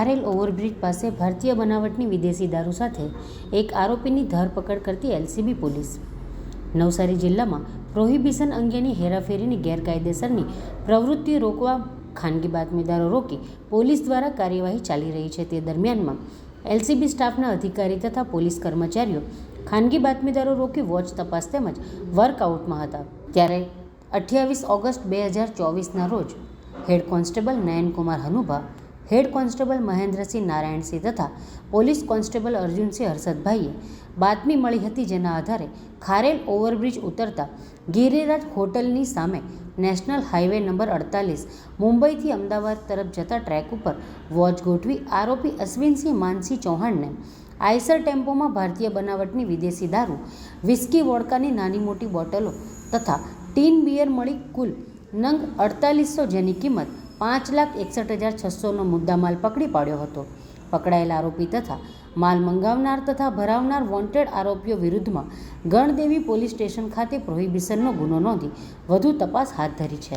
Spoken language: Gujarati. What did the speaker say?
આરેલ ઓવરબ્રિજ પાસે ભારતીય બનાવટની વિદેશી દારૂ સાથે એક આરોપીની ધરપકડ કરતી એલસીબી પોલીસ. નવસારી જિલ્લામાં પ્રોહિબિશન અંગેની હેરાફેરીની ગેરકાયદેસરની પ્રવૃત્તિઓ રોકવા ખાનગી બાતમીદારો રોકી પોલીસ દ્વારા કાર્યવાહી ચાલી રહી છે તે દરમિયાનમાં એલસીબી સ્ટાફના અધિકારી તથા પોલીસ કર્મચારીઓ ખાનગી બાતમીદારો રોકી વોચ તપાસ તેમજ વર્કઆઉટમાં હતા. ત્યારે અઠ્યાવીસ ઓગસ્ટ બે હજાર ચોવીસના રોજ head constable Nayankumar Hanubha, head constable Mahendrasinh Narayansinh તથા પોલીસ કોન્સ્ટેબલ અર્જુનસિંહ હર્ષદભાઈએ બાતમી મળી હતી જેના આધારે ખારેલ ઓવરબ્રિજ ઉતરતા ગિરિરાજ હોટલની સામે નેશનલ હાઈવે નંબર અડતાલીસ મુંબઈથી અમદાવાદ તરફ જતા ટ્રેક ઉપર વોચ ગોઠવી આરોપી અશ્વિનસિંહ માનસિંહ ચૌહાણને આઈસર ટેમ્પોમાં ભારતીય બનાવટની વિદેશી દારૂ, વિસ્કી વોડકાની નાની મોટી બોટલો તથા ટીન બિયર મળી કુલ નંગ અડતાલીસો જેની કિંમત પાંચ લાખ એકસઠ હજાર છસોનો મુદ્દામાલ પકડી પાડ્યો હતો. પકડાયેલા આરોપી તથા માલ મંગાવનાર તથા ભરાવનાર વોન્ટેડ આરોપીઓ વિરુદ્ધમાં ગણદેવી પોલીસ સ્ટેશન ખાતે પ્રોહિબિશનનો ગુનો નોંધી વધુ તપાસ હાથ ધરી છે.